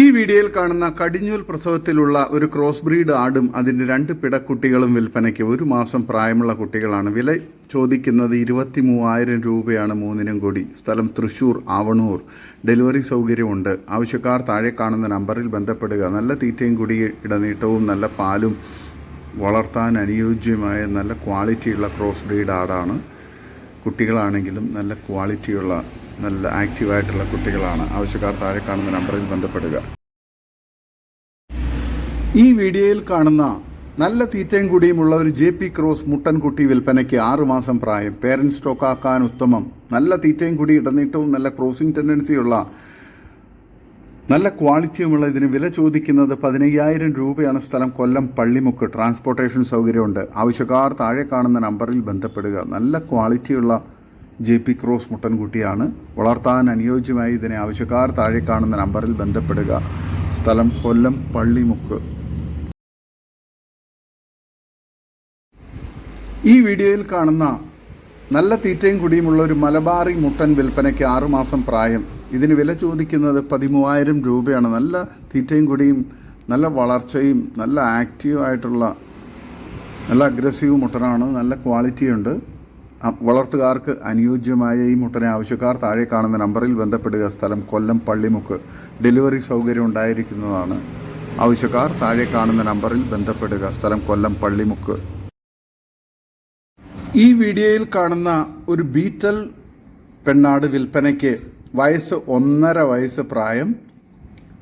ഈ വീഡിയോയിൽ കാണുന്ന കടിഞ്ഞൂൽ പ്രസവത്തിലുള്ള ഒരു ക്രോസ് ബ്രീഡ് ആടും അതിന്റെ രണ്ട് പിടക്കുട്ടികളും വിൽപ്പനയ്ക്ക് ഒരു മാസം പ്രായമുള്ള കുട്ടികളാണ്. വില ചോദിക്കുന്നത് ഇരുപത്തി മൂവായിരം രൂപയാണ് മൂന്നിനും കൂടി. സ്ഥലം തൃശൂർ ആവണൂർ. ഡെലിവറി സൗകര്യമുണ്ട്. ആവശ്യക്കാർ താഴെ കാണുന്ന നമ്പറിൽ ബന്ധപ്പെടുക. നല്ല തീറ്റയും കൂടി ഇടനീട്ടവും നല്ല പാലും വളർത്താൻ അനുയോജ്യമായ നല്ല ക്വാളിറ്റിയുള്ള ക്രോസ് ബ്രീഡ് ആടാണ്. കുട്ടികളാണെങ്കിലും നല്ല ക്വാളിറ്റിയുള്ള നല്ല ആക്റ്റീവായിട്ടുള്ള കുട്ടികളാണ്. ആവശ്യക്കാർ താഴെ കാണുന്ന നമ്പറിൽ ബന്ധപ്പെടുക. ഈ വീഡിയോയിൽ കാണുന്ന നല്ല തീറ്റയും കൂടിയുമുള്ള ഒരു ജെ പി ക്രോസ് മുട്ടൻകുട്ടി വിൽപ്പനയ്ക്ക് ആറുമാസം പ്രായം പേരൻസ് സ്റ്റോക്ക് ആക്കാൻ ഉത്തമം നല്ല തീറ്റയും കൂടി ഇടനീട്ടവും നല്ല ക്രോസിംഗ് ടെൻഡൻസിയുള്ള നല്ല ക്വാളിറ്റിയുമുള്ള ഇതിന് വില ചോദിക്കുന്നത് പതിനയ്യായിരം രൂപയാണ് സ്ഥലം കൊല്ലം പള്ളിമുക്ക്. ട്രാൻസ്പോർട്ടേഷൻ സൗകര്യമുണ്ട്. ആവശ്യക്കാർ താഴെ കാണുന്ന നമ്പറിൽ ബന്ധപ്പെടുക. നല്ല ക്വാളിറ്റിയുള്ള ജെ പി ക്രോസ് മുട്ടൻകുട്ടിയാണ്. വളർത്താൻ അനുയോജ്യമായി ഇതിനെ ആവശ്യക്കാർ താഴെ കാണുന്ന നമ്പറിൽ ബന്ധപ്പെടുക. സ്ഥലം കൊല്ലം പള്ളിമുക്ക്. ഈ വീഡിയോയിൽ കാണുന്ന നല്ല തീറ്റയും കുടിയുമുള്ള ഒരു മലബാറി മുട്ടൻ വിൽപ്പനയ്ക്ക് ആറുമാസം പ്രായം. ഇതിന് വില ചോദിക്കുന്നത് പതിമൂവായിരം രൂപയാണ്. നല്ല തീറ്റയും കുടിയും നല്ല വളർച്ചയും നല്ല ആക്റ്റീവായിട്ടുള്ള നല്ല അഗ്രസീവ് മുട്ടനാണ്. നല്ല ക്വാളിറ്റിയുണ്ട് വളർത്തുകാർക്ക് അനുയോജ്യമായ ഈ മുട്ടനെ ആവശ്യക്കാർ താഴെ കാണുന്ന നമ്പറിൽ ബന്ധപ്പെടുക. സ്ഥലം കൊല്ലം പള്ളിമുക്ക്. ഡെലിവറി സൗകര്യം ഉണ്ടായിരിക്കുന്നതാണ്. ആവശ്യക്കാർ താഴെ കാണുന്ന നമ്പറിൽ ബന്ധപ്പെടുക. സ്ഥലം കൊല്ലം പള്ളിമുക്ക്. ഈ വീഡിയോയിൽ കാണുന്ന ഒരു ബീറ്റൽ പെണ്ണാട് വിൽപ്പനയ്ക്ക് വയസ്സ് ഒന്നര വയസ്സ് പ്രായം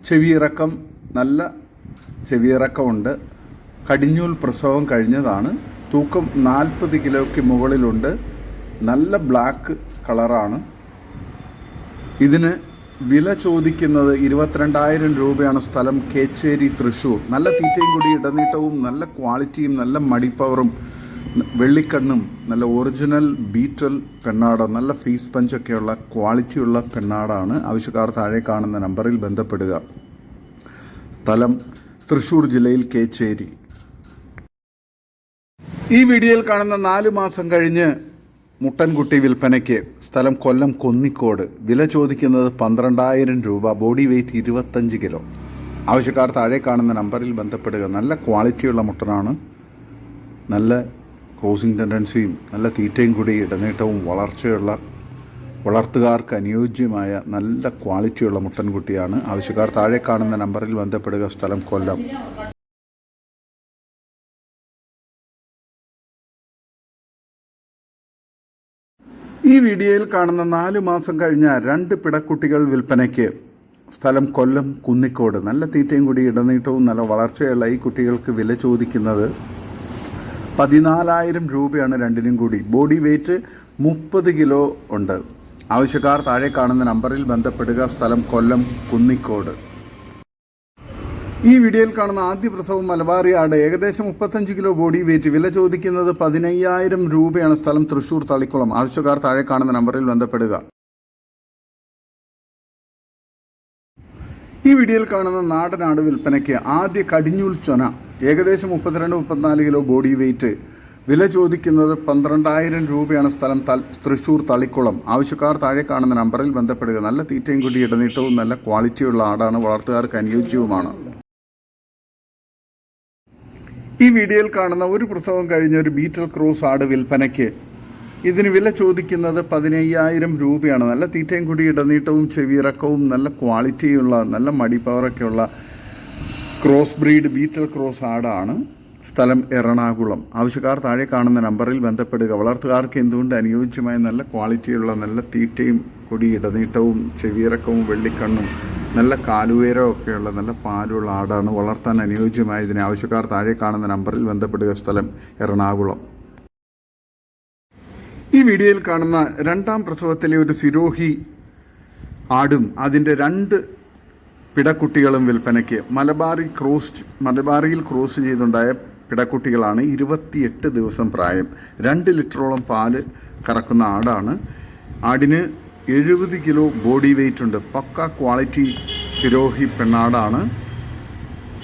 ചെവിയിറക്കം നല്ല ചെവിയിറക്കമുണ്ട്. കടിഞ്ഞൂൽ പ്രസവം കഴിഞ്ഞതാണ്. തൂക്കം നാൽപ്പത് കിലോയ്ക്ക് മുകളിലുണ്ട്. നല്ല ബ്ലാക്ക് കളറാണ് ഇതിന് വില ചോദിക്കുന്നത് ഇരുപത്തിരണ്ടായിരം രൂപയാണ്. സ്ഥലം കേച്ചേരി തൃശ്ശൂർ. നല്ല തീറ്റയും കൂടി ഇടനീട്ടവും നല്ല ക്വാളിറ്റിയും നല്ല മടിപ്പവറും വെള്ളിക്കണ്ണും നല്ല ഒറിജിനൽ ബീറ്റൽ പെണ്ണാട നല്ല ഫീസ് പഞ്ചൊക്കെയുള്ള ക്വാളിറ്റിയുള്ള പെണ്ണാടാണ്. ആവശ്യക്കാർ താഴെ കാണുന്ന നമ്പറിൽ ബന്ധപ്പെടുക. സ്ഥലം തൃശ്ശൂർ ജില്ലയിൽ കേച്ചേരി. ഈ വീഡിയോയിൽ കാണുന്ന നാല് മാസം കഴിഞ്ഞ് മുട്ടൻകുട്ടി വിൽപ്പനയ്ക്ക് സ്ഥലം കൊല്ലം കൊന്നിക്കോട്. വില ചോദിക്കുന്നത് പന്ത്രണ്ടായിരം രൂപ. ബോഡി വെയ്റ്റ് ഇരുപത്തഞ്ച് കിലോ. ആവശ്യക്കാർ താഴെ കാണുന്ന നമ്പറിൽ ബന്ധപ്പെടുക. നല്ല ക്വാളിറ്റിയുള്ള മുട്ടനാണ്. നല്ല ക്രോസിംഗ് ടെൻഡൻസിയും നല്ല തീറ്റയും കൂടി ഇടനേട്ടവും വളർച്ചയുള്ള വളർത്തുകാർക്ക് അനുയോജ്യമായ നല്ല ക്വാളിറ്റിയുള്ള മുട്ടൻകുട്ടിയാണ്. ആവശ്യക്കാർ താഴെ കാണുന്ന നമ്പറിൽ ബന്ധപ്പെടുക. സ്ഥലം കൊല്ലം. ഈ വീഡിയോയിൽ കാണുന്ന നാല് മാസം കഴിഞ്ഞ രണ്ട് പിടക്കുട്ടികൾ വിൽപ്പനയ്ക്ക് സ്ഥലം കൊല്ലം കുന്നിക്കോട്. നല്ല തീറ്റയും കൂടി ഇടനീട്ടവും നല്ല വളർച്ചയുള്ള ഈ കുട്ടികൾക്ക് വില ചോദിക്കുന്നത് പതിനാലായിരം രൂപയാണ് രണ്ടിനും കൂടി. ബോഡി വെയ്റ്റ് മുപ്പത് കിലോ ഉണ്ട്. ആവശ്യക്കാർ താഴെ കാണുന്ന നമ്പറിൽ ബന്ധപ്പെടുക. സ്ഥലം കൊല്ലം കുന്നിക്കോട്. ഈ വീഡിയോയിൽ കാണുന്ന ആദ്യ പ്രസവം മലബാറിയാട് ഏകദേശം മുപ്പത്തഞ്ച് കിലോ ബോഡി വെയിറ്റ് വില ചോദിക്കുന്നത് പതിനയ്യായിരം രൂപയാണ് സ്ഥലം തൃശൂർ തളിക്കുളം. ആവശ്യക്കാർ താഴെ കാണുന്ന നമ്പറിൽ ബന്ധപ്പെടുക. ഈ വീഡിയോയിൽ കാണുന്ന നാടനാട് വിൽപ്പനയ്ക്ക് ആദ്യ കടിഞ്ഞൂൽ ചൊന. ഏകദേശം മുപ്പത്തിരണ്ട് മുപ്പത്തിനാല് കിലോ ബോഡി വെയിറ്റ്. വില ചോദിക്കുന്നത് പന്ത്രണ്ടായിരം രൂപയാണ് സ്ഥലം തൃശൂർ തളിക്കുളം. ആവശ്യക്കാർ താഴെ കാണുന്ന നമ്പറിൽ ബന്ധപ്പെടുക. നല്ല തീറ്റയും കൂടി ഇടനീട്ടവും നല്ല ക്വാളിറ്റിയുള്ള ആടാണ് വളർത്തുകാർക്ക് അനുയോജ്യവുമാണ്. ഈ വീഡിയോയിൽ കാണുന്ന ഒരു പ്രസവം കഴിഞ്ഞ ഒരു ബീറ്റൽ ക്രോസ് ആട് വിൽപ്പനയ്ക്ക് ഇതിന് വില ചോദിക്കുന്നത് പതിനയ്യായിരം രൂപയാണ്. നല്ല തീറ്റയും കൂടി ഇടനീട്ടവും ചെവിയിറക്കവും നല്ല ക്വാളിറ്റിയുള്ള നല്ല മടിപ്പവറൊക്കെയുള്ള ക്രോസ് ബ്രീഡ് ബീറ്റൽ ക്രോസ് ആടാണ് സ്ഥലം എറണാകുളം. ആവശ്യക്കാർ താഴെ കാണുന്ന നമ്പറിൽ ബന്ധപ്പെടുക. വളർത്തുകാർക്ക് എന്തുകൊണ്ട് അനുയോജ്യമായ നല്ല ക്വാളിറ്റിയുള്ള നല്ല തീറ്റയും കൊടി ഇടനീട്ടവും ചെവിയിറക്കവും വെള്ളിക്കണ്ണും നല്ല കാലുയരവും ഒക്കെയുള്ള നല്ല പാലുള്ള ആടാണ് വളർത്താൻ അനുയോജ്യമായ ഇതിന് ആവശ്യക്കാർ താഴെ കാണുന്ന നമ്പറിൽ ബന്ധപ്പെടുക സ്ഥലം എറണാകുളം. ഈ വീഡിയോയിൽ കാണുന്ന രണ്ടാം പ്രസവത്തിലെ ഒരു സിരോഹി ആടും അതിന്റെ രണ്ട് പിടക്കുട്ടികളും വിൽപ്പനയ്ക്ക് മലബാറി ക്രോസ് മലബാറിയിൽ ക്രോസ് ചെയ്തുണ്ടായ പിടക്കുട്ടികളാണ് ഇരുപത്തിയെട്ട് ദിവസം പ്രായം. രണ്ട് ലിറ്ററോളം പാൽ കറക്കുന്ന ആടാണ്. ആടിന് എഴുപത് കിലോ ബോഡി വെയിറ്റ് ഉണ്ട്. പക്ക ക്വാളിറ്റി സിരോഹി പെണ്ണാടാണ്.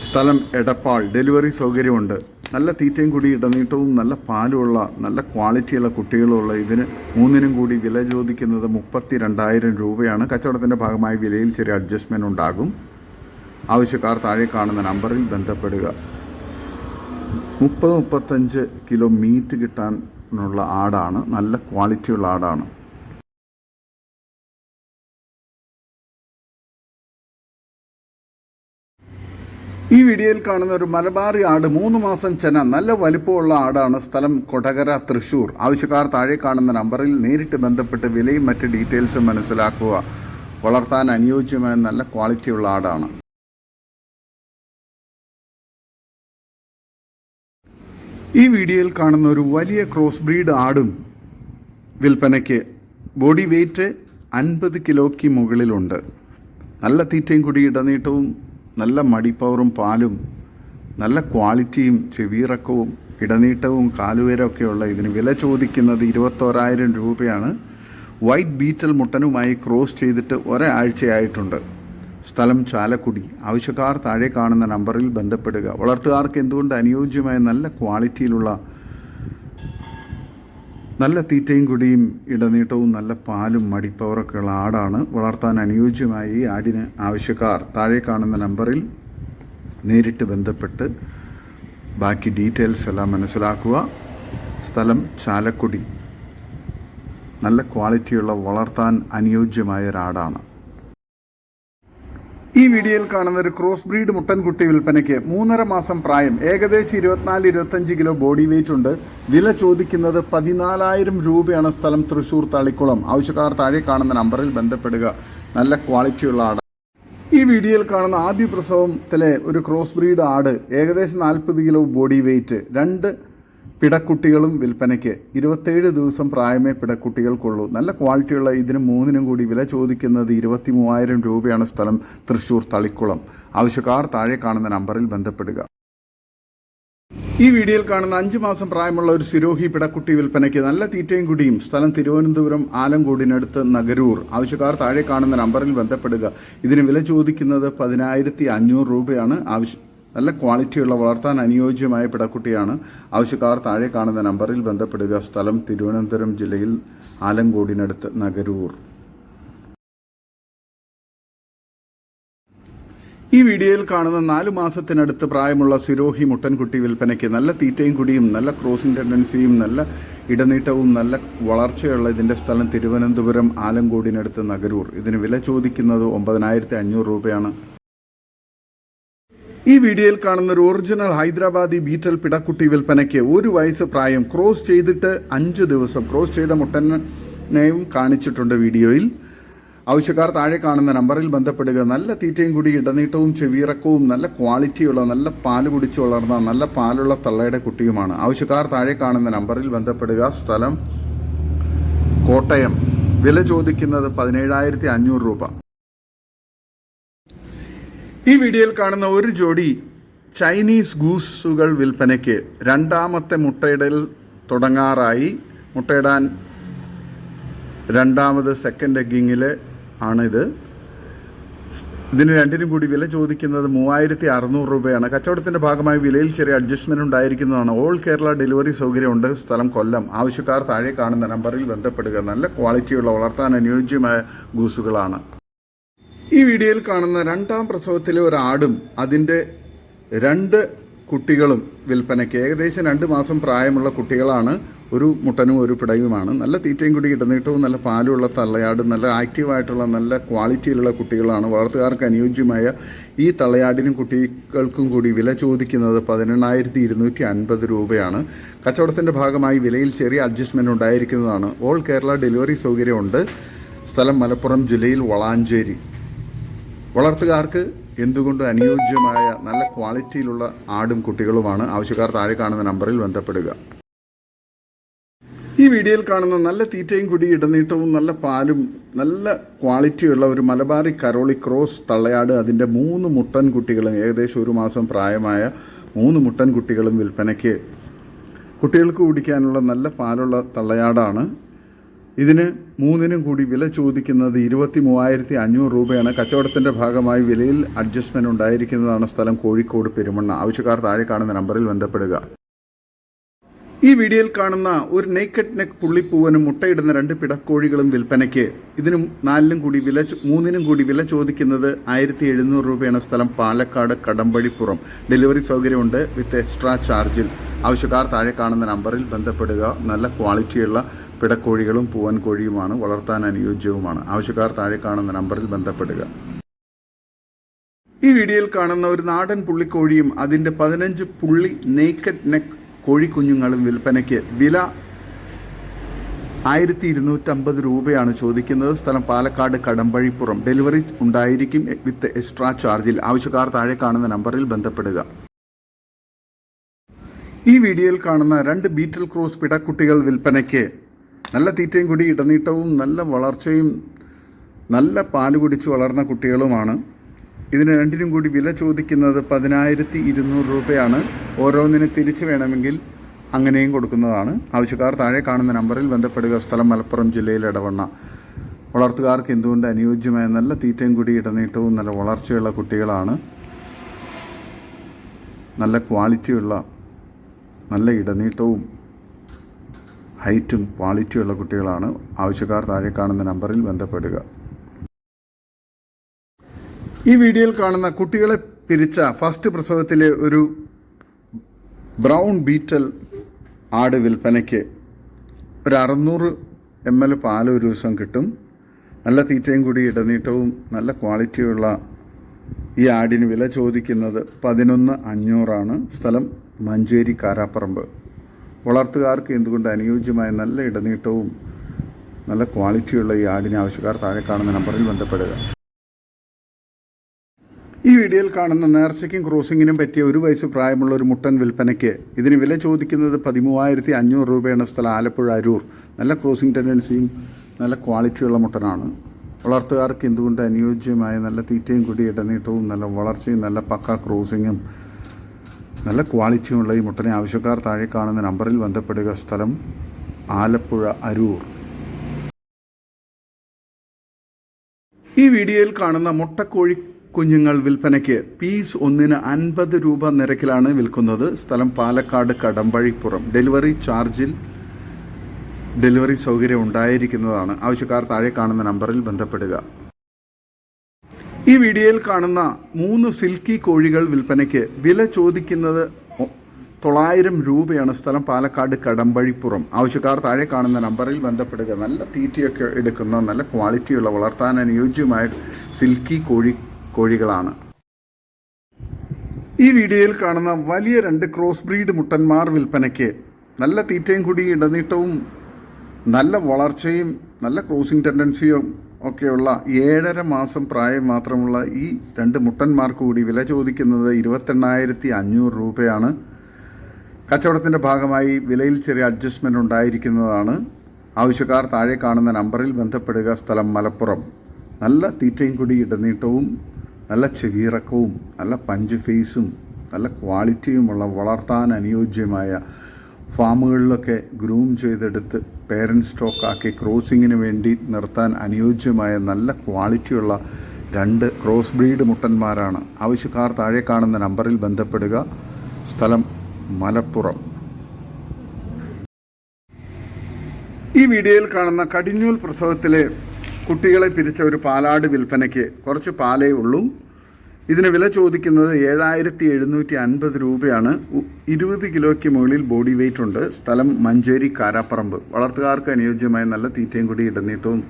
സ്ഥലം എടപ്പാൾ. ഡെലിവറി സൗകര്യമുണ്ട്. നല്ല തീറ്റയും കൂടി ഇടനീട്ടവും നല്ല പാലുമുള്ള നല്ല ക്വാളിറ്റിയുള്ള കുട്ടികളുള്ള ഇതിന് മൂന്നിനും കൂടി വില ചോദിക്കുന്നത് മുപ്പത്തി രണ്ടായിരം രൂപയാണ്. കച്ചവടത്തിന്റെ ഭാഗമായി വിലയിൽ ചെറിയ അഡ്ജസ്റ്റ്മെന്റ് ഉണ്ടാകും. ആവശ്യക്കാർ താഴെ കാണുന്ന നമ്പറിൽ ബന്ധപ്പെടുക. മുപ്പത് മുപ്പത്തഞ്ച് കിലോ മീറ്റ് കിട്ടാനുള്ള ആടാണ്. നല്ല ക്വാളിറ്റിയുള്ള ആടാണ്. ഈ വീഡിയോയിൽ കാണുന്ന ഒരു മലബാറി ആട് മൂന്ന് മാസം ചെന നല്ല വലിപ്പമുള്ള ആടാണ് സ്ഥലം കൊടകര തൃശൂർ. ആവശ്യക്കാർ താഴെ കാണുന്ന നമ്പറിൽ നേരിട്ട് ബന്ധപ്പെട്ട് വിലയും മറ്റ് ഡീറ്റെയിൽസും മനസ്സിലാക്കുക. വളർത്താൻ അനുയോജ്യമായ നല്ല ക്വാളിറ്റിയുള്ള ആടാണ്. ഈ വീഡിയോയിൽ കാണുന്ന ഒരു വലിയ ക്രോസ് ബ്രീഡ് ആടും വിൽപ്പനയ്ക്ക് ബോഡി വെയ്റ്റ് അൻപത് കിലോയ്ക്ക് മുകളിലുണ്ട്. നല്ല തീറ്റയും കൂടി ഇടനീട്ടവും നല്ല മടിപ്പവറും പാലും നല്ല ക്വാളിറ്റിയും ചെവിയിറക്കവും ഇടനീട്ടവും കാലുവേരൊക്കെയുള്ള ഇതിന് വില ചോദിക്കുന്നത് ഇരുപത്തോരായിരം രൂപയാണ്. വൈറ്റ് ബീറ്റൽ മുട്ടനുമായി ക്രോസ് ചെയ്തിട്ട് ഒരാഴ്ചയായിട്ടുണ്ട്. സ്ഥലം ചാലക്കുടി. ആവശ്യക്കാർ താഴെ കാണുന്ന നമ്പറിൽ ബന്ധപ്പെടുക. വളർത്തുകാർക്ക് എന്തുകൊണ്ട് അനുയോജ്യമായ നല്ല ക്വാളിറ്റിയിലുള്ള നല്ല തീറ്റയും കുടിയും ഇടനീട്ടവും നല്ല പാലും മടിപ്പവറൊക്കെയുള്ള ആടാണ് വളർത്താൻ അനുയോജ്യമായ ഈ ആടിന് ആവശ്യക്കാർ. താഴെ കാണുന്ന നമ്പറിൽ നേരിട്ട് ബന്ധപ്പെട്ട് ബാക്കി ഡീറ്റെയിൽസ് എല്ലാം മനസ്സിലാക്കുക. സ്ഥലം ചാലക്കുടി. നല്ല ക്വാളിറ്റിയുള്ള വളർത്താൻ അനുയോജ്യമായ ഒരാടാണ്. ഈ വീഡിയോയിൽ കാണുന്ന ഒരു ക്രോസ് ബ്രീഡ് മുട്ടൻകുട്ടി വിൽപ്പനയ്ക്ക് മൂന്നര മാസം പ്രായം ഏകദേശം ഇരുപത്തിനാല് ഇരുപത്തഞ്ച് കിലോ ബോഡി വെയിറ്റ് ഉണ്ട്. വില ചോദിക്കുന്നത് പതിനാലായിരം രൂപയാണ് സ്ഥലം തൃശൂർ തളിക്കുളം. ആവശ്യക്കാർ താഴെ കാണുന്ന നമ്പറിൽ ബന്ധപ്പെടുക. നല്ല ക്വാളിറ്റിയുള്ള ആട് ഈ വീഡിയോയിൽ കാണുന്ന ആദ്യ പ്രസവത്തിലെ ഒരു ക്രോസ് ബ്രീഡ് ആട് ഏകദേശം നാൽപ്പത് കിലോ ബോഡി വെയിറ്റ് രണ്ട് പിടക്കുട്ടികളും വിൽപ്പനയ്ക്ക് ഇരുപത്തേഴ് ദിവസം പ്രായമേ പിടക്കുട്ടികൾക്കുള്ളൂ. നല്ല ക്വാളിറ്റിയുള്ള ഇതിന് മൂന്നിനും കൂടി വില ചോദിക്കുന്നത് ഇരുപത്തി മൂവായിരം രൂപയാണ് സ്ഥലം തൃശൂർ തളിക്കുളം. ആവശ്യക്കാർ താഴെ കാണുന്ന നമ്പറിൽ ബന്ധപ്പെടുക. ഈ വീഡിയോയിൽ കാണുന്ന അഞ്ച് മാസം പ്രായമുള്ള ഒരു സിരോഹി പിടക്കുട്ടി വിൽപ്പനയ്ക്ക് നല്ല തീറ്റയും കുടിയും സ്ഥലം തിരുവനന്തപുരം ആലങ്കോടിനടുത്ത് നഗരൂർ. ആവശ്യക്കാർ താഴെ കാണുന്ന നമ്പറിൽ ബന്ധപ്പെടുക. ഇതിന് വില ചോദിക്കുന്നത് പതിനായിരത്തി അഞ്ഞൂറ് രൂപയാണ്. ആവശ്യം നല്ല ക്വാളിറ്റിയുള്ള വളർത്താൻ അനുയോജ്യമായ പിടക്കുട്ടിയാണ്. ആവശ്യക്കാർ താഴെ കാണുന്ന നമ്പറിൽ ബന്ധപ്പെടുക. സ്ഥലം തിരുവനന്തപുരം ജില്ലയിൽ ആലങ്കോടിനടുത്ത് നഗരൂർ. ഈ വീഡിയോയിൽ കാണുന്ന നാലു മാസത്തിനടുത്ത് പ്രായമുള്ള സിരോഹി മുട്ടൻകുട്ടി വിൽപ്പനയ്ക്ക് നല്ല തീറ്റയും കുടിയും നല്ല ക്രോസിംഗ് ടെൻഡൻസിയും നല്ല ഇടനീട്ടവും നല്ല വളർച്ചയുള്ള ഇതിന്റെ സ്ഥലം തിരുവനന്തപുരം ആലങ്കോടിനടുത്ത് നഗരൂർ. ഇതിന് വില ചോദിക്കുന്നത് ഒമ്പതിനായിരത്തി അഞ്ഞൂറ് രൂപയാണ്. ഈ വീഡിയോയിൽ കാണുന്ന ഒരു ഒറിജിനൽ ഹൈദരാബാദി ബീറ്റൽ പിടക്കുട്ടി വിൽപ്പനയ്ക്ക് ഒരു വയസ്സ് പ്രായം ക്രോസ് ചെയ്തിട്ട് അഞ്ച് ദിവസം ക്രോസ് ചെയ്ത മുട്ടനെയും കാണിച്ചിട്ടുണ്ട് വീഡിയോയിൽ. ആവശ്യക്കാർ താഴെ കാണുന്ന നമ്പറിൽ ബന്ധപ്പെടുക. നല്ല തീറ്റയും കൂടി ഇടനീട്ടവും ചെവിയിറക്കവും നല്ല ക്വാളിറ്റിയുള്ള നല്ല പാൽ കുടിച്ചു വളർന്ന നല്ല പാലുള്ള തള്ളയുടെ കുട്ടിയുമാണ്. ആവശ്യക്കാർ താഴെ കാണുന്ന നമ്പറിൽ ബന്ധപ്പെടുക. സ്ഥലം കോട്ടയം. വില ചോദിക്കുന്നത് പതിനേഴായിരത്തി അഞ്ഞൂറ് രൂപ. ഈ വീഡിയോയിൽ കാണുന്ന ഒരു ജോഡി ചൈനീസ് ഗൂസുകൾ വിൽപ്പനയ്ക്ക് രണ്ടാമത്തെ മുട്ടയിടൽ തുടങ്ങാറായി. മുട്ടയിടാൻ രണ്ടാമത് സെക്കൻഡ് എഗ്ഗിങ്ങിൽ ആണിത്. ഇതിന് രണ്ടിനും കൂടി വില ചോദിക്കുന്നത് മൂവായിരത്തി അറുന്നൂറ് രൂപയാണ്. കച്ചവടത്തിന്റെ ഭാഗമായി വിലയിൽ ചെറിയ അഡ്ജസ്റ്റ്മെന്റ് ഉണ്ടായിരിക്കുന്നതാണ്. ഓൾ കേരള ഡെലിവറി സൗകര്യമുണ്ട്. സ്ഥലം കൊല്ലം. ആവശ്യക്കാർ താഴെ കാണുന്ന നമ്പറിൽ ബന്ധപ്പെടുക. നല്ല ക്വാളിറ്റിയുള്ള വളർത്താൻ അനുയോജ്യമായ ഗൂസുകളാണ്. ഈ വീഡിയോയിൽ കാണുന്ന രണ്ടാം പ്രസവത്തിലെ ഒരു ആടും അതിന്റെ രണ്ട് കുട്ടികളും വിൽപ്പനയ്ക്ക് ഏകദേശം രണ്ട് മാസം പ്രായമുള്ള കുട്ടികളാണ്. ഒരു മുട്ടനും ഒരു പിടയുമാണ്. നല്ല തീറ്റയും കൂടി കിട്ടുന്നിട്ടും നല്ല പാലുള്ള തള്ളയാടും നല്ല ആക്റ്റീവായിട്ടുള്ള നല്ല ക്വാളിറ്റിയിലുള്ള കുട്ടികളാണ്. വളർത്തുകാർക്ക് അനുയോജ്യമായ ഈ തള്ളയാടിനും കുട്ടികൾക്കും കൂടി വില ചോദിക്കുന്നത് പതിനെണ്ണായിരത്തി ഇരുന്നൂറ്റി അൻപത് രൂപയാണ്. കച്ചവടത്തിന്റെ ഭാഗമായി വിലയിൽ ചെറിയ അഡ്ജസ്റ്റ്മെന്റ് ഉണ്ടായിരിക്കുന്നതാണ്. ഓൾ കേരള ഡെലിവറി സൗകര്യമുണ്ട്. സ്ഥലം മലപ്പുറം ജില്ലയിൽ വളാഞ്ചേരി. വളർത്തുകാർക്ക് എന്തുകൊണ്ട് അനുയോജ്യമായ നല്ല ക്വാളിറ്റിയിലുള്ള ആടും കുട്ടികളുമാണ് ആവശ്യക്കാർ താഴെ കാണുന്ന നമ്പറിൽ ബന്ധപ്പെടുക. ഈ വീഡിയോയിൽ കാണുന്ന നല്ല തീറ്റയും കുടി ഇടനീട്ടവും നല്ല പാലും നല്ല ക്വാളിറ്റിയുള്ള ഒരു മലബാറി കരോളി ക്രോസ് തള്ളയാട് അതിന്റെ മൂന്ന് മുട്ടൻ കുട്ടികളും ഏകദേശം ഒരു മാസം പ്രായമായ മൂന്ന് മുട്ടൻ കുട്ടികളും വിൽപ്പനയ്ക്ക് കുട്ടികൾക്ക് കുടിക്കാനുള്ള നല്ല പാലുള്ള തള്ളയാടാണ് ഇതിന് മൂന്നിനും കൂടി വില ചോദിക്കുന്നത് ഇരുപത്തി മൂവായിരത്തി അഞ്ഞൂറ് രൂപയാണ്. കച്ചവടത്തിന്റെ ഭാഗമായി വിലയിൽ അഡ്ജസ്റ്റ്മെന്റ് ഉണ്ടായിരിക്കുന്നതാണ് സ്ഥലം കോഴിക്കോട് പെരുമണ്ണ. ആവശ്യക്കാർ താഴെ കാണുന്ന നമ്പറിൽ ബന്ധപ്പെടുക. ഈ വീഡിയോയിൽ കാണുന്ന ഒരു നെയ്ക്കറ്റ് നെക്ക് പുള്ളിപ്പൂവനും മുട്ടയിടുന്ന രണ്ട് പിടക്കോഴികളും വിൽപ്പനയ്ക്ക് ഇതിനും നാലിനും കൂടി വില മൂന്നിനും കൂടി വില ചോദിക്കുന്നത് ആയിരത്തി എഴുന്നൂറ് രൂപയാണ് സ്ഥലം പാലക്കാട് കടമ്പഴിപ്പുറം ഡെലിവറി സൗകര്യമുണ്ട് വിത്ത് എക്സ്ട്രാ ചാർജിൽ. ആവശ്യക്കാർ താഴെ കാണുന്ന നമ്പറിൽ ബന്ധപ്പെടുക. നല്ല ക്വാളിറ്റിയുള്ള പിടക്കോഴികളും പൂവൻ കോഴിയുമാണ് വളർത്താൻ അനുയോജ്യവുമാണ്. ആവശ്യക്കാർ താഴെ കാണുന്ന നമ്പറിൽ ബന്ധപ്പെടുക. ഈ വീഡിയോയിൽ കാണുന്ന ഒരു നാടൻ പുള്ളിക്കോഴിയും അതിന്റെ പതിനഞ്ച് പുള്ളി നേക്കഡ് നെക്ക് കോഴിക്കുഞ്ഞുങ്ങളും വിൽപ്പനയ്ക്ക് വില ആയിരത്തി ഇരുന്നൂറ്റമ്പത് രൂപയാണ് ചോദിക്കുന്നത്. സ്ഥലം പാലക്കാട് കടമ്പഴിപ്പുറം. ഡെലിവറി ഉണ്ടായിരിക്കും വിത്ത് എക്സ്ട്രാ ചാർജിൽ. ആവശ്യക്കാർ താഴെ കാണുന്ന നമ്പറിൽ ബന്ധപ്പെടുക. ഈ വീഡിയോയിൽ കാണുന്ന രണ്ട് ബീറ്റൽ ക്രോസ് പിടക്കുട്ടികൾ വിൽപ്പനയ്ക്ക് നല്ല തീറ്റയും കൂടി ഇടനീട്ടവും നല്ല വളർച്ചയും നല്ല പാൽ കുടിച്ച് വളർന്ന കുട്ടികളുമാണ്. ഇതിന് രണ്ടിനും കൂടി വില ചോദിക്കുന്നത് പതിനായിരത്തി ഇരുന്നൂറ് രൂപയാണ്. ഓരോന്നിന് തിരിച്ചു വേണമെങ്കിൽ അങ്ങനെയും കൊടുക്കുന്നതാണ്. ആവശ്യക്കാർ താഴെ കാണുന്ന നമ്പറിൽ ബന്ധപ്പെടുക. സ്ഥലം മലപ്പുറം ജില്ലയിൽ ഇടവണ്ണ വളർത്തുകാർക്ക് എന്തുകൊണ്ട് അനുയോജ്യമായ നല്ല തീറ്റയും കൂടി ഇടനീട്ടവും നല്ല വളർച്ചയുള്ള കുട്ടികളാണ്? നല്ല ക്വാളിറ്റിയുള്ള നല്ല ഇടനീട്ടവും ഹൈറ്റും ക്വാളിറ്റിയുള്ള കുട്ടികളാണ് ആവശ്യക്കാർ താഴെ കാണുന്ന നമ്പറിൽ ബന്ധപ്പെടുക. ഈ വീഡിയോയിൽ കാണുന്ന കുട്ടികളെ പിരിച്ച ഫസ്റ്റ് പ്രസവത്തിലെ ഒരു ബ്രൗൺ ബീറ്റൽ ആട് വിൽപ്പനയ്ക്ക് ഒരു അറുന്നൂറ് എം എൽ പാൽ ഒരു ദിവസം കിട്ടും. നല്ല തീറ്റയും കൂടി ഇടനീട്ടവും നല്ല ക്വാളിറ്റിയുള്ള ഈ ആടിന് വില ചോദിക്കുന്നത് പതിനൊന്ന് അഞ്ഞൂറാണ്. സ്ഥലം മഞ്ചേരി കാരാപ്പറമ്പ്. വളർത്തുകാർക്ക് എന്തുകൊണ്ട് അനുയോജ്യമായ നല്ല ഇടനീട്ടവും നല്ല ക്വാളിറ്റിയുള്ള ഈ ആടിന് ആവശ്യക്കാർ താഴെ കാണുന്ന നമ്പറിൽ ബന്ധപ്പെടുക. ഈ വീഡിയോയിൽ കാണുന്ന നേർച്ചയ്ക്കും ക്രോസിങ്ങിനും പറ്റിയ ഒരു വയസ്സ് പ്രായമുള്ള ഒരു മുട്ടൻ വിൽപ്പനയ്ക്ക് ഇതിന് വില ചോദിക്കുന്നത് പതിമൂവായിരത്തി അഞ്ഞൂറ് രൂപയാണ് സ്ഥലം ആലപ്പുഴ അരൂർ. നല്ല ക്രോസിംഗ് ടെൻഡൻസിയും നല്ല ക്വാളിറ്റിയുള്ള മുട്ടനാണ്. വളർത്തുകാർക്ക് എന്തുകൊണ്ട് അനുയോജ്യമായ നല്ല തീറ്റയും കൂടി ഇടനീട്ടവും നല്ല വളർച്ചയും നല്ല പക്ക ക്രോസിങ്ങും നല്ല ക്വാളിറ്റിയുള്ള ഈ മുട്ടനെ ആവശ്യക്കാർ താഴെ കാണുന്ന നമ്പറിൽ ബന്ധപ്പെടുക. സ്ഥലം ആലപ്പുഴ അരൂർ. ഈ വീഡിയോയിൽ കാണുന്ന മുട്ടക്കോഴി കുഞ്ഞുങ്ങൾ വിൽപ്പനയ്ക്ക് പീസ് ഒന്നിന് അൻപത് രൂപ നിരക്കിലാണ് വിൽക്കുന്നത്. സ്ഥലം പാലക്കാട് കടമ്പഴിപ്പുറം. ഡെലിവറി ചാർജിൽ ഡെലിവറി സൗകര്യം ഉണ്ടായിരിക്കുന്നതാണ്. ആവശ്യക്കാർ താഴെ കാണുന്ന നമ്പറിൽ ബന്ധപ്പെടുക. ഈ വീഡിയോയിൽ കാണുന്ന മൂന്ന് സിൽക്കി കോഴികൾ വിൽപ്പനയ്ക്ക് വില ചോദിക്കുന്നത് തൊള്ളായിരം രൂപയാണ് സ്ഥലം. പാലക്കാട് കടമ്പഴിപ്പുറം. ആവശ്യക്കാർ താഴെ കാണുന്ന നമ്പറിൽ ബന്ധപ്പെടുക. നല്ല തീറ്റയൊക്കെ എടുക്കുന്ന നല്ല ക്വാളിറ്റിയുള്ള വളർത്താൻ അനുയോജ്യമായ സിൽക്കി കോഴി കോഴികളാണ്. ഈ വീഡിയോയിൽ കാണുന്ന വലിയ രണ്ട് ക്രോസ് ബ്രീഡ് മുട്ടന്മാർ വിൽപ്പനയ്ക്ക് നല്ല തീറ്റയും കൂടി ഇടനീട്ടവും നല്ല വളർച്ചയും നല്ല ക്രോസിംഗ് ടെൻഡൻസിയും ഒക്കെയുള്ള ഏഴര മാസം പ്രായം മാത്രമുള്ള ഈ രണ്ട് മുട്ടന്മാർക്ക് കൂടി വില ചോദിക്കുന്നത് ഇരുപത്തെണ്ണായിരത്തി അഞ്ഞൂറ് രൂപയാണ്. കച്ചവടത്തിന്റെ ഭാഗമായി വിലയിൽ ചെറിയ അഡ്ജസ്റ്റ്മെന്റ് ഉണ്ടായിരിക്കുന്നതാണ്. ആവശ്യക്കാർ താഴെ കാണുന്ന നമ്പറിൽ ബന്ധപ്പെടുക. സ്ഥലം മലപ്പുറം. നല്ല തീറ്റയും കൂടി ഇടനീട്ടവും നല്ല ചെവിയിറക്കവും നല്ല പഞ്ച് ഫേസും നല്ല ക്വാളിറ്റിയുമുള്ള വളർത്താൻ അനുയോജ്യമായ ഫാമുകളിലൊക്കെ ഗ്രൂം ചെയ്തെടുത്ത് പേരന്റ് സ്റ്റോക്കാക്കി ക്രോസിങ്ങിന് വേണ്ടി നിർത്താൻ അനുയോജ്യമായ നല്ല ക്വാളിറ്റിയുള്ള രണ്ട് ക്രോസ് ബ്രീഡ് മുട്ടന്മാരാണ് ആവശ്യക്കാർ താഴെ കാണുന്ന നമ്പറിൽ ബന്ധപ്പെടുക. സ്ഥലം മലപ്പുറം. ഈ വീഡിയോയിൽ കാണുന്ന കടിഞ്ഞൂൽ പ്രസവത്തിലെ കുട്ടികളെ പിരിച്ച ഒരു പാലാട് വിൽപ്പനയ്ക്ക് കുറച്ച് പാലേ ഉള്ളൂ. ഇതിന് വില ചോദിക്കുന്നത് ഏഴായിരത്തി എഴുന്നൂറ്റി അൻപത് രൂപയാണ് ഇരുപത് കിലോയ്ക്ക് മുകളിൽ ബോഡി വെയിറ്റ് ഉണ്ട്. സ്ഥലം മഞ്ചേരി കാരാപ്പറമ്പ്. വളർത്തുകാർക്ക് അനുയോജ്യമായ നല്ല തീറ്റയും കൂടി ഇടനീട്ടവും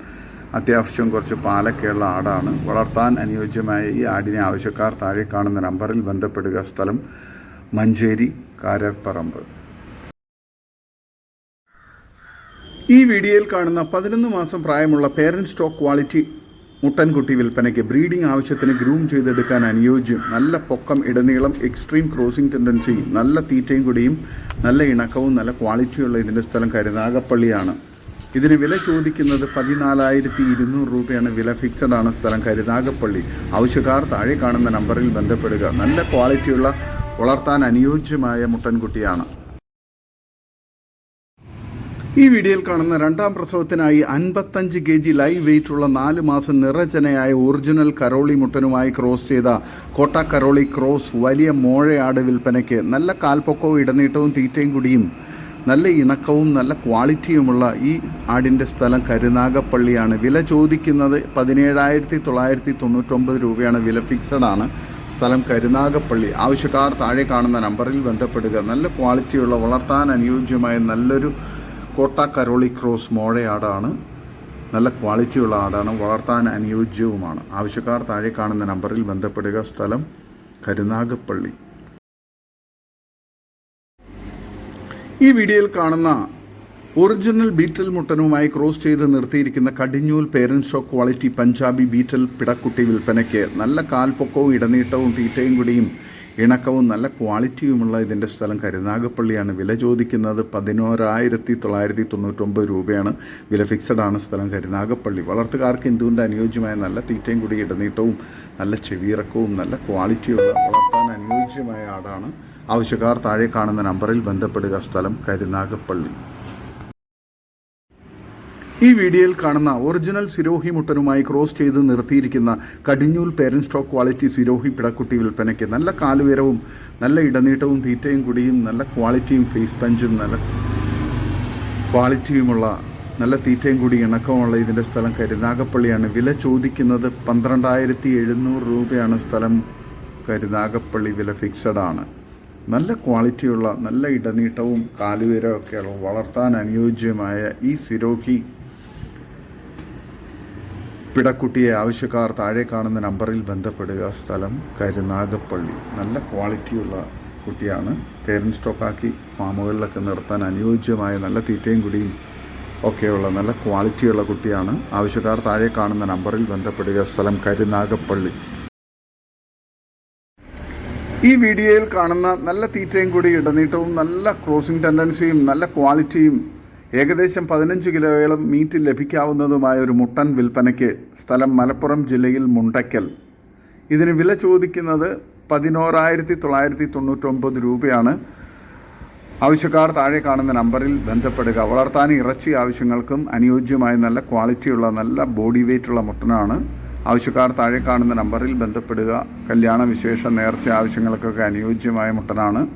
അത്യാവശ്യം കുറച്ച് പാലൊക്കെയുള്ള ആടാണ്. വളർത്താൻ അനുയോജ്യമായ ഈ ആടിനെ ആവശ്യക്കാർ താഴെ കാണുന്ന നമ്പറിൽ ബന്ധപ്പെടുക. സ്ഥലം മഞ്ചേരി കാരാപ്പറമ്പ്. ഈ വീഡിയോയിൽ കാണുന്ന പതിനൊന്ന് മാസം പ്രായമുള്ള പേരന്റ് സ്റ്റോക്ക് ക്വാളിറ്റി മുട്ടൻകുട്ടി വിൽപ്പനയ്ക്ക് ബ്രീഡിംഗ് ആവശ്യത്തിന് ഗ്രൂം ചെയ്തെടുക്കാൻ അനുയോജ്യം. നല്ല പൊക്കം ഇടനീളം എക്സ്ട്രീം ക്രോസിംഗ് ടെൻഡൻസി നല്ല തീറ്റയും കൂടിയും നല്ല ഇണക്കവും നല്ല ക്വാളിറ്റിയുള്ള ഇതിന്റെ സ്ഥലം കരുനാഗപ്പള്ളിയാണ് ഇതിന് വില ചോദിക്കുന്നത് പതിനാലായിരത്തി ഇരുന്നൂറ് രൂപയാണ്. വില ഫിക്സഡ് ആണ് സ്ഥലം കരുനാഗപ്പള്ളി ആവശ്യക്കാർ താഴെ കാണുന്ന നമ്പറിൽ ബന്ധപ്പെടുക. നല്ല ക്വാളിറ്റിയുള്ള വളർത്താൻ അനുയോജ്യമായ മുട്ടൻകുട്ടിയാണ്. ഈ വീഡിയോയിൽ കാണുന്ന രണ്ടാം പ്രസവത്തിനായി അൻപത്തഞ്ച് കെ ജി ലൈവ് വെയിറ്റ് ഉള്ള നാല് മാസം നിറചനയായ ഒറിജിനൽ കരോളി മുട്ടനുമായി ക്രോസ് ചെയ്ത കോട്ട കരോളി ക്രോസ് വലിയ മോഴയാട് വിൽപ്പനയ്ക്ക് നല്ല കാൽപ്പൊക്കവും ഇടനീട്ടവും തീറ്റയും കുടിയും നല്ല ഇണക്കവും നല്ല ക്വാളിറ്റിയുമുള്ള ഈ ആടിന്റെ സ്ഥലം കരുനാഗപ്പള്ളിയാണ്. വില ചോദിക്കുന്നത് പതിനേഴായിരത്തി തൊള്ളായിരത്തി തൊണ്ണൂറ്റൊമ്പത് രൂപയാണ്. വില ഫിക്സഡ് ആണ്. സ്ഥലം കരുനാഗപ്പള്ളി. ആവശ്യക്കാർ താഴെ കാണുന്ന നമ്പറിൽ ബന്ധപ്പെടുക. നല്ല ക്വാളിറ്റിയുള്ള വളർത്താൻ അനുയോജ്യമായ നല്ലൊരു കോട്ട കരോളി ക്രോസ് മോഴയാടാണ് നല്ല ക്വാളിറ്റിയുള്ള ആടാണ്. വളർത്താൻ അനുയോജ്യവുമാണ്. ആവശ്യക്കാർ താഴെ കാണുന്ന നമ്പറിൽ ബന്ധപ്പെടുക. സ്ഥലം കരുനാഗപ്പള്ളി. ഈ വീഡിയോയിൽ കാണുന്ന ഒറിജിനൽ ബീറ്റൽ മുട്ടനുമായി ക്രോസ് ചെയ്ത് നിർത്തിയിരിക്കുന്ന കടിഞ്ഞൂൽ parents show quality Punjabi Beetal പിടക്കുട്ടി വിൽപ്പനയ്ക്ക് നല്ല കാൽപ്പൊക്കവും ഇടനീട്ടവും തീറ്റയും കുടിയും ഇണക്കവും നല്ല ക്വാളിറ്റിയുമുള്ള ഇതിന്റെ സ്ഥലം കരുനാഗപ്പള്ളിയാണ്. വില ചോദിക്കുന്നത് പതിനോരായിരത്തി തൊള്ളായിരത്തി തൊണ്ണൂറ്റൊമ്പത് രൂപയാണ്. വില ഫിക്സഡ് ആണ് സ്ഥലം കരുനാഗപ്പള്ളി. വളർത്തുകാർക്ക് എന്തുകൊണ്ട് അനുയോജ്യമായ നല്ല തീറ്റയും കൂടി ഇടനീട്ടവും നല്ല ചെവിയിറക്കവും നല്ല ക്വാളിറ്റിയുള്ള വളർത്താൻ അനുയോജ്യമായ ആടാണ്. ആവശ്യക്കാർ താഴെ കാണുന്ന നമ്പറിൽ ബന്ധപ്പെടുക. സ്ഥലം കരുനാഗപ്പള്ളി. ഈ വീഡിയോയിൽ കാണുന്ന ഒറിജിനൽ സിരോഹി മുട്ടനുമായി ക്രോസ് ചെയ്ത് നിർത്തിയിരിക്കുന്ന കടിഞ്ഞൂൽ പേരൻ സ്റ്റോക്ക് ക്വാളിറ്റി സിരോഹി പിടക്കുട്ടി വിൽപ്പനയ്ക്ക് നല്ല കാലുയരവും നല്ല ഇടനീട്ടവും തീറ്റയും കുടിയും നല്ല ക്വാളിറ്റിയും ഫേസ് തഞ്ചും നല്ല ക്വാളിറ്റിയുമുള്ള നല്ല തീറ്റയും കൂടി ഇണക്കമുള്ള ഇതിന്റെ സ്ഥലം കരുനാഗപ്പള്ളിയാണ് വില ചോദിക്കുന്നത് പന്ത്രണ്ടായിരത്തി എഴുന്നൂറ് രൂപയാണ് സ്ഥലം കരുനാഗപ്പള്ളി വില ഫിക്സഡ് ആണ്. നല്ല ക്വാളിറ്റിയുള്ള നല്ല ഇടനീട്ടവും കാലുവരവും ഒക്കെയുള്ള വളർത്താൻ അനുയോജ്യമായ ഈ സിരോഹി പിടക്കുട്ടിയെ ആവശ്യക്കാർ താഴെ കാണുന്ന നമ്പറിൽ ബന്ധപ്പെടുക. സ്ഥലം കരുനാഗപ്പള്ളി. നല്ല ക്വാളിറ്റിയുള്ള കുട്ടിയാണ്. പേരന്റ് സ്റ്റോക്കാക്കി ഫാമുകളിലൊക്കെ നിർത്താൻ അനുയോജ്യമായ നല്ല തീറ്റയും കുടിയും ഒക്കെയുള്ള നല്ല ക്വാളിറ്റിയുള്ള കുട്ടിയാണ്. ആവശ്യക്കാർ താഴെ കാണുന്ന നമ്പറിൽ ബന്ധപ്പെടുക. സ്ഥലം കരുനാഗപ്പള്ളി. ഈ വീഡിയോയിൽ കാണുന്ന നല്ല തീറ്റയും കൂടി ഇടനീട്ടവും നല്ല ക്രോസിംഗ് ടെൻഡൻസിയും നല്ല ക്വാളിറ്റിയും ഏകദേശം പതിനഞ്ച് കിലോയോളം മീറ്റ് ലഭിക്കാവുന്നതുമായ ഒരു മുട്ടൻ വിൽപ്പനയ്ക്ക് സ്ഥലം മലപ്പുറം ജില്ലയിൽ മുണ്ടയ്ക്കൽ. ഇതിന് വില ചോദിക്കുന്നത് പതിനോറായിരത്തി തൊള്ളായിരത്തി തൊണ്ണൂറ്റൊമ്പത് രൂപയാണ്. ആവശ്യക്കാർ താഴെ കാണുന്ന നമ്പറിൽ ബന്ധപ്പെടുക. വളർത്താൻ ഇറച്ചി ആവശ്യങ്ങൾക്കും അനുയോജ്യമായ നല്ല ക്വാളിറ്റിയുള്ള നല്ല ബോഡി വെയ്റ്റുള്ള മുട്ടനാണ്. ആവശ്യക്കാർ താഴെ കാണുന്ന നമ്പറിൽ ബന്ധപ്പെടുക. കല്യാണ വിശേഷ നേർച്ച ആവശ്യങ്ങൾക്കൊക്കെ അനുയോജ്യമായ മുട്ടനാണ്.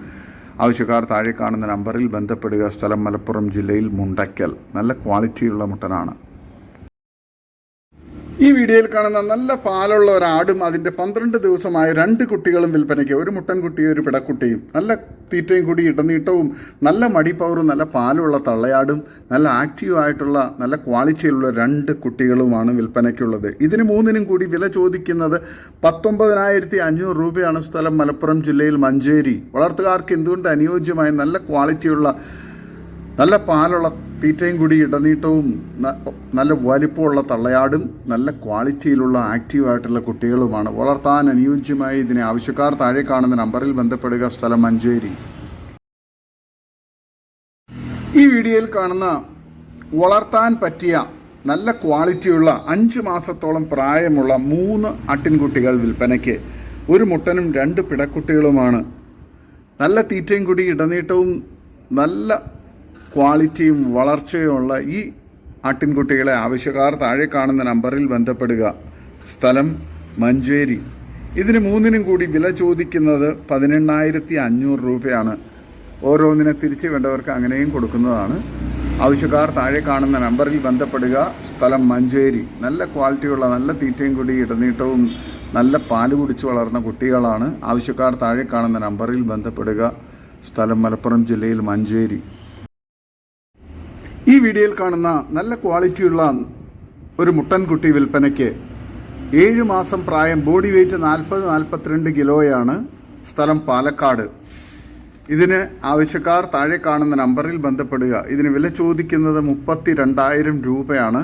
ആവശ്യക്കാർ താഴെ കാണുന്ന നമ്പറിൽ ബന്ധപ്പെടുക. സ്ഥലം മലപ്പുറം ജില്ലയിൽ മുണ്ടയ്ക്കൽ. നല്ല ക്വാളിറ്റിയുള്ള മുട്ടനാണ്. ഈ വീഡിയോയിൽ കാണുന്ന നല്ല പാലുള്ള ഒരാടും അതിന്റെ പന്ത്രണ്ട് ദിവസമായ രണ്ട് കുട്ടികളും വിൽപ്പനയ്ക്ക്. ഒരു മുട്ടൻകുട്ടിയും ഒരു പിടക്കുട്ടിയും. നല്ല തീറ്റയും കൂടി ഇടനീട്ടവും നല്ല മടിപ്പവറും നല്ല പാലുള്ള തള്ളയാടും നല്ല ആക്റ്റീവ് ആയിട്ടുള്ള നല്ല ക്വാളിറ്റിയിലുള്ള രണ്ട് കുട്ടികളുമാണ് വിൽപ്പനയ്ക്കുള്ളത്. ഇതിന് മൂന്നിനും കൂടി വില ചോദിക്കുന്നത് പത്തൊമ്പതിനായിരത്തി അഞ്ഞൂറ് രൂപയാണ് സ്ഥലം മലപ്പുറം ജില്ലയിൽ മഞ്ചേരി. വളർത്തുകാർക്ക് എന്തുകൊണ്ട് അനുയോജ്യമായ നല്ല ക്വാളിറ്റിയുള്ള നല്ല പാലുള്ള തീറ്റയും കൂടി ഇടനീട്ടവും നല്ല വലിപ്പമുള്ള തള്ളയാടും നല്ല ക്വാളിറ്റിയിലുള്ള ആക്റ്റീവായിട്ടുള്ള കുട്ടികളുമാണ്. വളർത്താൻ അനുയോജ്യമായി ഇതിനെ ആവശ്യക്കാർ താഴെ കാണുന്ന നമ്പറിൽ ബന്ധപ്പെടുക. സ്ഥലം മഞ്ചേരി. ഈ വീഡിയോയിൽ കാണുന്ന വളർത്താൻ പറ്റിയ നല്ല ക്വാളിറ്റിയുള്ള അഞ്ച് മാസത്തോളം പ്രായമുള്ള മൂന്ന് ആട്ടിൻകുട്ടികൾ വിൽപ്പനയ്ക്ക് ഒരു മുട്ടനും രണ്ട് പിടക്കുട്ടികളുമാണ്. നല്ല തീറ്റയും കൂടി ഇടനീട്ടവും നല്ല ക്വാളിറ്റിയും വളർച്ചയുമുള്ള ഈ ആട്ടിൻകുട്ടികളെ ആവശ്യക്കാർ താഴെ കാണുന്ന നമ്പറിൽ ബന്ധപ്പെടുക. സ്ഥലം മഞ്ചേരി. ഇതിന് മൂന്നിനും കൂടി വില ചോദിക്കുന്നത് പതിനെണ്ണായിരത്തി അഞ്ഞൂറ് രൂപയാണ്. ഓരോന്നിനെ തിരിച്ചു വേണ്ടവർക്ക് അങ്ങനെയും കൊടുക്കുന്നതാണ്. ആവശ്യക്കാർ താഴെ കാണുന്ന നമ്പറിൽ ബന്ധപ്പെടുക. സ്ഥലം മഞ്ചേരി. നല്ല ക്വാളിറ്റിയുള്ള നല്ല തീറ്റയും കൂടി ഇടനീട്ടവും നല്ല പാൽ കുടിച്ച് വളർന്ന കുട്ടികളാണ് ആവശ്യക്കാർ താഴെ കാണുന്ന നമ്പറിൽ ബന്ധപ്പെടുക. സ്ഥലം മലപ്പുറം ജില്ലയിൽ മഞ്ചേരി. ഈ വീഡിയോയിൽ കാണുന്ന നല്ല ക്വാളിറ്റിയുള്ള ഒരു മുട്ടൻകുട്ടി വിൽപ്പനയ്ക്ക് ഏഴ് മാസം പ്രായം ബോഡി വെയ്റ്റ് നാൽപ്പത് നാൽപ്പത്തിരണ്ട് കിലോയാണ് സ്ഥലം പാലക്കാട്. ഇതിന് ആവശ്യക്കാർ താഴെ കാണുന്ന നമ്പറിൽ ബന്ധപ്പെടുക. ഇതിന് വില ചോദിക്കുന്നത് മുപ്പത്തി രണ്ടായിരം രൂപയാണ്.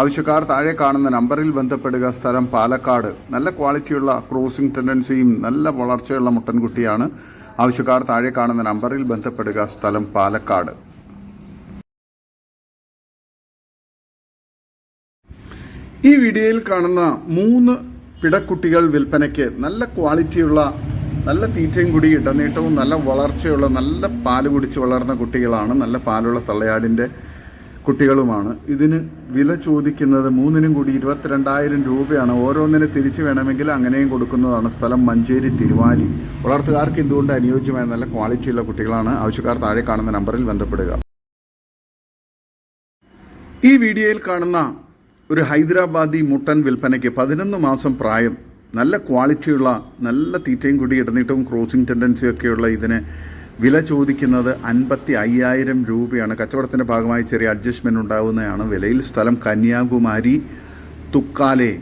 ആവശ്യക്കാർ താഴെ കാണുന്ന നമ്പറിൽ ബന്ധപ്പെടുക. സ്ഥലം പാലക്കാട്. നല്ല ക്വാളിറ്റിയുള്ള ക്രോസിംഗ് ടെൻഡൻസിയും നല്ല വളർച്ചയുള്ള മുട്ടൻകുട്ടിയാണ്. ആവശ്യക്കാർ താഴെ കാണുന്ന നമ്പറിൽ ബന്ധപ്പെടുക. സ്ഥലം പാലക്കാട്. ഈ വീഡിയോയിൽ കാണുന്ന മൂന്ന് പിടക്കുട്ടികൾ വിൽപ്പനയ്ക്ക് നല്ല ക്വാളിറ്റിയുള്ള നല്ല തീറ്റയും കൂടി ഇടനീട്ടവും നല്ല വളർച്ചയുള്ള നല്ല പാൽ കുടിച്ച് വളർന്ന കുട്ടികളാണ്. നല്ല പാലുള്ള തള്ളയാടിന്റെ കുട്ടികളുമാണ്. ഇതിന് വില ചോദിക്കുന്നത് മൂന്നിനും കൂടി ഇരുപത്തിരണ്ടായിരം രൂപയാണ്. ഓരോന്നിനെ തിരിച്ചു വേണമെങ്കിൽ അങ്ങനെയും കൊടുക്കുന്നതാണ് സ്ഥലം മഞ്ചേരി തിരുവാലി. വളർത്തുകാർക്ക് എന്തുകൊണ്ട് അനുയോജ്യമായ നല്ല ക്വാളിറ്റിയുള്ള കുട്ടികളാണ്. ആവശ്യക്കാർ താഴെ കാണുന്ന നമ്പറിൽ ബന്ധപ്പെടുക. ഈ വീഡിയോയിൽ കാണുന്ന ഒരു ഹൈദരാബാദി മുട്ടൻ വിൽപ്പനയ്ക്ക് പതിനൊന്ന് മാസം പ്രായം നല്ല ക്വാളിറ്റിയുള്ള നല്ല തീറ്റയും കൂടി ഇടനീട്ടവും ക്രോസിംഗ് ടെൻഡൻസിയൊക്കെയുള്ള ഇതിന് വില ചോദിക്കുന്നത് അൻപത്തി അയ്യായിരം രൂപയാണ്. കച്ചവടത്തിന്റെ ഭാഗമായി ചെറിയ അഡ്ജസ്റ്റ്മെന്റ് ഉണ്ടാകുന്നതാണ് വിലയിൽ സ്ഥലം കന്യാകുമാരി തുക്കാലെ.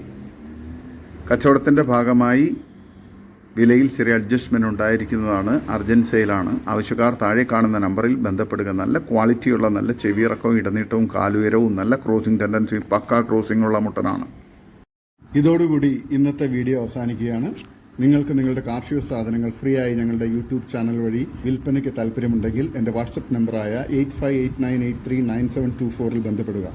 കച്ചവടത്തിന്റെ ഭാഗമായി വിലയിൽ ചെറിയ അഡ്ജസ്റ്റ്മെന്റ് ഉണ്ടായിരിക്കുന്നതാണ് അർജന്റ് സെയിലാണ് ആവശ്യക്കാർ താഴെ കാണുന്ന നമ്പറിൽ ബന്ധപ്പെടുക. നല്ല ക്വാളിറ്റിയുള്ള നല്ല ചെവിയിറക്കവും ഇടനീട്ടവും കാലുയരവും നല്ല ക്രോസിംഗ് ടെൻഡൻസി പക്ക ക്രോസിംഗ് ഉള്ള മുട്ടനാണ്. ഇതോടുകൂടി ഇന്നത്തെ വീഡിയോ അവസാനിക്കുകയാണ്. നിങ്ങൾക്ക് നിങ്ങളുടെ കാർഷിക സാധനങ്ങൾ ഫ്രീ ആയി ഞങ്ങളുടെ യൂട്യൂബ് ചാനൽ വഴി വിൽപ്പനയ്ക്ക് താല്പര്യമുണ്ടെങ്കിൽ എന്റെ വാട്സപ്പ് നമ്പറായ eight five eight nine eight three nine seven two ഫോറിൽ ബന്ധപ്പെടുക.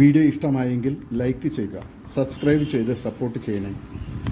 വീഡിയോ ഇഷ്ടമായെങ്കിൽ ലൈക്ക് ചെയ്യുക സബ്സ്ക്രൈബ് ചെയ്ത് സപ്പോർട്ട് ചെയ്യണേ.